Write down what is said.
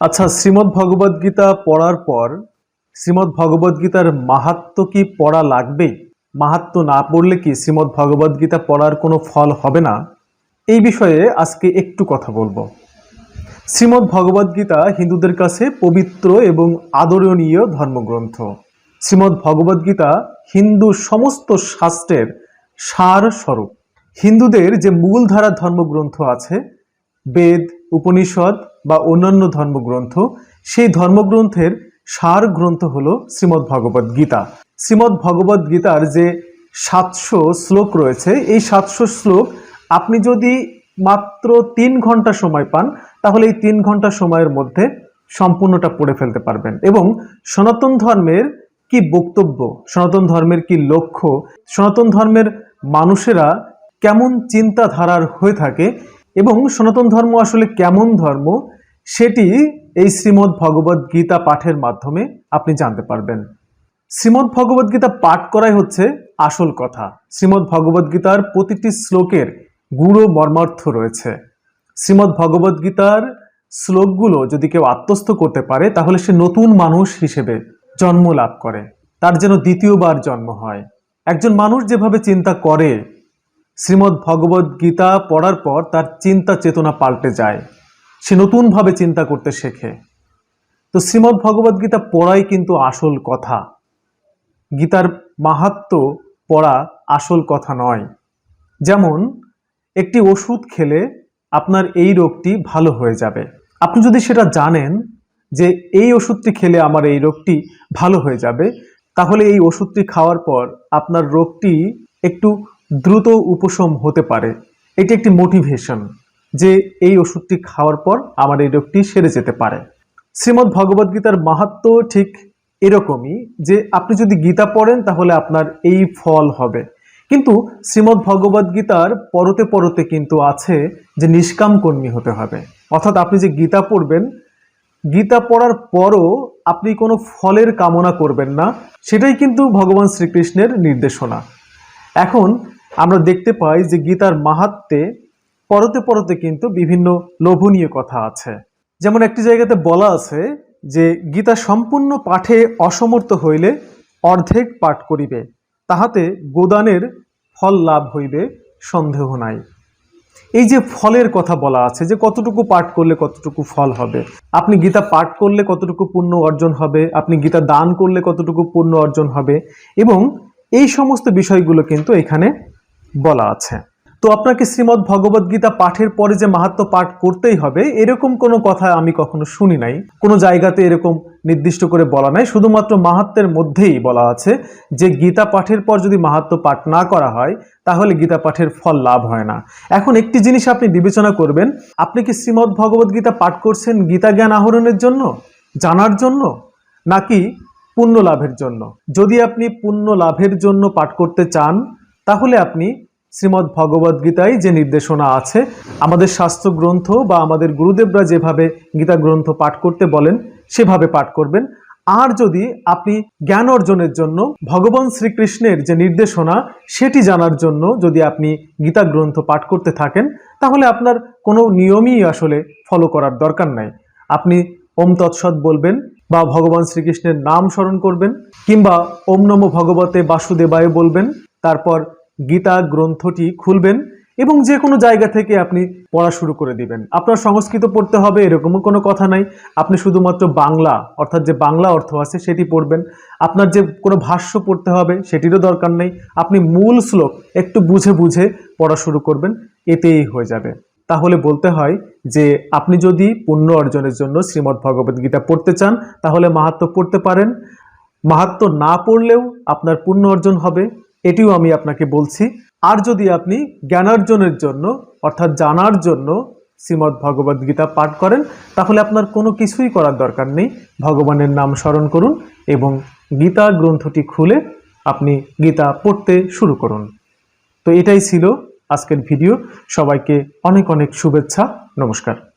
আচ্ছা শ্রীমদ্ ভগবদ গীতা পড়ার পর, শ্রীমদ্ ভগবদ গীতার মাহাত্ম কি পড়া লাগবেই মাহাত্ম না পড়লে কি শ্রীমদ্ ভগবদ গীতা পড়ার কোনো ফল হবে না? এই বিষয়ে আজকে একটু কথা বলব। শ্রীমদ্ ভগবদ গীতা হিন্দুদের কাছে পবিত্র এবং আদরণীয় ধর্মগ্রন্থ। শ্রীমদ্ ভগবদ গীতা হিন্দু সমস্ত শাস্ত্রের সার স্বরূপ। হিন্দুদের যে মূলধারা ধর্মগ্রন্থ আছে, বেদ, উপনিষদ বা অন্যান্য ধর্মগ্রন্থ, সেই ধর্মগ্রন্থের সার গ্রন্থ হল শ্রীমদ্ ভগবদ গীতা। শ্রীমদ্ ভগবদ গীতার যে সাতশো শ্লোক রয়েছে, এই সাতশো শ্লোক আপনি যদি মাত্র তিন ঘণ্টা সময় পান, তাহলে এই তিন ঘণ্টা সময়ের মধ্যে সম্পূর্ণটা পড়ে ফেলতে পারবেন। এবং সনাতন ধর্মের কি বক্তব্য, সনাতন ধর্মের কি লক্ষ্য, সনাতন ধর্মের মানুষেরা কেমন চিন্তাধারার হয়ে থাকে, এবং সনাতন ধর্ম আসলে কেমন ধর্ম সেটি এই শ্রীমদ্ ভগবদ গীতা পাঠের মাধ্যমে আপনি জানতে পারবেন। শ্রীমদ্ ভগবদ গীতা পাঠ করাই হচ্ছে আসল কথা। শ্রীমদ্ ভগবদ গীতার প্রতিটি শ্লোকের গুড়ো মর্মার্থ রয়েছে। শ্রীমদ্ ভগবদ গীতার শ্লোকগুলো যদি কেউ আত্মস্থ করতে পারে, তাহলে সে নতুন মানুষ হিসেবে জন্ম লাভ করে। তার যেন দ্বিতীয়বার জন্ম হয়। একজন মানুষ যেভাবে চিন্তা করে, শ্রীমদ্ ভগবদ গীতা পড়ার পর তার চিন্তা চেতনা পাল্টে যায়। সে নতুনভাবে চিন্তা করতে শেখে। তো শ্রীমদ্ ভগবদ গীতা পড়াই কিন্তু আসল কথা। গীতার মাহাত্ম পড়া আসল কথা নয়। যেমন, একটি ওষুধ খেলে আপনার এই রোগটি ভালো হয়ে যাবে। আপনি যদি সেটা জানেন যে এই ওষুধটি খেলে আমার এই রোগটি ভালো হয়ে যাবে, তাহলে এই ওষুধটি খাওয়ার পর আপনার রোগটি একটু দ্রুত উপশম হতে পারে। এটি একটি মোটিভেশন। যে এই ওষুধটি খাওয়ার পর আমার এই রোগটি সেরে যেতে পারে। শ্রীমদ্ ভগবদ গীতার মাহাত্ম ঠিক এরকমই যে আপনি যদি গীতা পড়েন তাহলে আপনার এই ফল হবে। কিন্তু শ্রীমদ্ ভগবদ গীতার পরতে পরতে কিন্তু আছে যে নিষ্কাম কর্মী হতে হবে। অর্থাৎ আপনি যে গীতা পড়বেন, গীতা পড়ার পরও আপনি কোনো ফলের কামনা করবেন না, সেটাই কিন্তু ভগবান শ্রীকৃষ্ণের নির্দেশনা। এখন আমরা দেখতে পাই যে গীতার মাহাত্মে পরতে পরতে কিন্তু বিভিন্ন লোভনীয় কথা আছে। যেমন একটি জায়গাতে বলা আছে যে, গীতা সম্পূর্ণ পাঠে অসমর্থ হইলে অর্ধেক পাঠ করিবে, তাহাতে গোদানের ফল লাভ হইবে, সন্দেহ নাই। এই যে ফলের কথা বলা আছে যে, কতটুকু পাঠ করলে কতটুকু ফল হবে, আপনি গীতা পাঠ করলে কতটুকু পুণ্য অর্জন হবে, আপনি গীতা দান করলে কতটুকু পুণ্য অর্জন হবে, এবং এই সমস্ত বিষয়গুলো কিন্তু এখানে বলা আছে। তো আপনাকে শ্রীমদ্ ভগবদ গীতা পাঠের পরে যে মাহাত্ম পাঠ করতেই হবে, এরকম কোনো কথা আমি কখনো শুনি নাই। কোনো জায়গাতে এরকম নির্দিষ্ট করে বলা নাই। শুধুমাত্র মাহাত্মের মধ্যেই বলা আছে যে গীতা পাঠের পর যদি মাহাত্ম পাঠ না করা হয়, তাহলে গীতা পাঠের ফল লাভ হয় না। এখন একটি জিনিস আপনি বিবেচনা করবেন, আপনি কি শ্রীমদ্ ভগবদ গীতা পাঠ করছেন গীতা জ্ঞান আহরণের জন্য, জানার জন্য, নাকি পুণ্য লাভের জন্য? যদি আপনি পুণ্য লাভের জন্য পাঠ করতে চান, তাহলে আপনি শ্রীমদ্ ভগবদ গীতায় যে নির্দেশনা আছে, আমাদের শাস্ত্র গ্রন্থ বা আমাদের গুরুদেবরা যেভাবে গীতা গ্রন্থ পাঠ করতে বলেন, সেভাবে পাঠ করবেন। আর যদি আপনি জ্ঞান অর্জনের জন্য ভগবান শ্রীকৃষ্ণের যে নির্দেশনা, সেটি জানার জন্য যদি আপনি গীতা গ্রন্থ পাঠ করতে থাকেন, তাহলে আপনার কোনো নিয়মই আসলে ফলো করার দরকার নাই। আপনি ওম তৎসৎ বলবেন বা ভগবান শ্রীকৃষ্ণের নাম স্মরণ করবেন, কিংবা ওম নম ভগবতে বাসুদেবায় বলবেন, তারপর গীতা গ্রন্থটি খুলবেন এবং যে কোনো জায়গা থেকে আপনি পড়া শুরু করে দিবেন। আপনার সংস্কৃত পড়তে হবে এরকমও কোনো কথা নাই। আপনি শুধুমাত্র বাংলা, অর্থাৎ যে বাংলা অর্থ আছে সেটি পড়বেন। আপনার যে কোনো ভাষ্য পড়তে হবে সেটিরও দরকার নেই। আপনি মূল শ্লোক একটু বুঝে বুঝে পড়া শুরু করবেন, এতেই হয়ে যাবে। তাহলে বলতে হয় যে, আপনি যদি পুণ্য অর্জনের জন্য শ্রীমদ্ ভগবদ গীতা পড়তে চান, তাহলে মাহাত্ম পড়তে পারেন। মাহাত্ম না পড়লেও আপনার পুণ্য অর্জন হবে। এটিও আমি আপনাকে বলছি। আর যদি আপনি জ্ঞানার্জনের জন্য, অর্থাৎ জানার জন্য শ্রীমদ্ ভগবদ গীতা পাঠ করেন, তাহলে আপনার কোনো কিছুই করার দরকার নেই। ভগবানের নাম স্মরণ করুন এবং গীতা গ্রন্থটি খুলে আপনি গীতা পড়তে শুরু করুন। তো এটাই ছিল আজকের ভিডিও। সবাইকে অনেক অনেক শুভেচ্ছা। নমস্কার।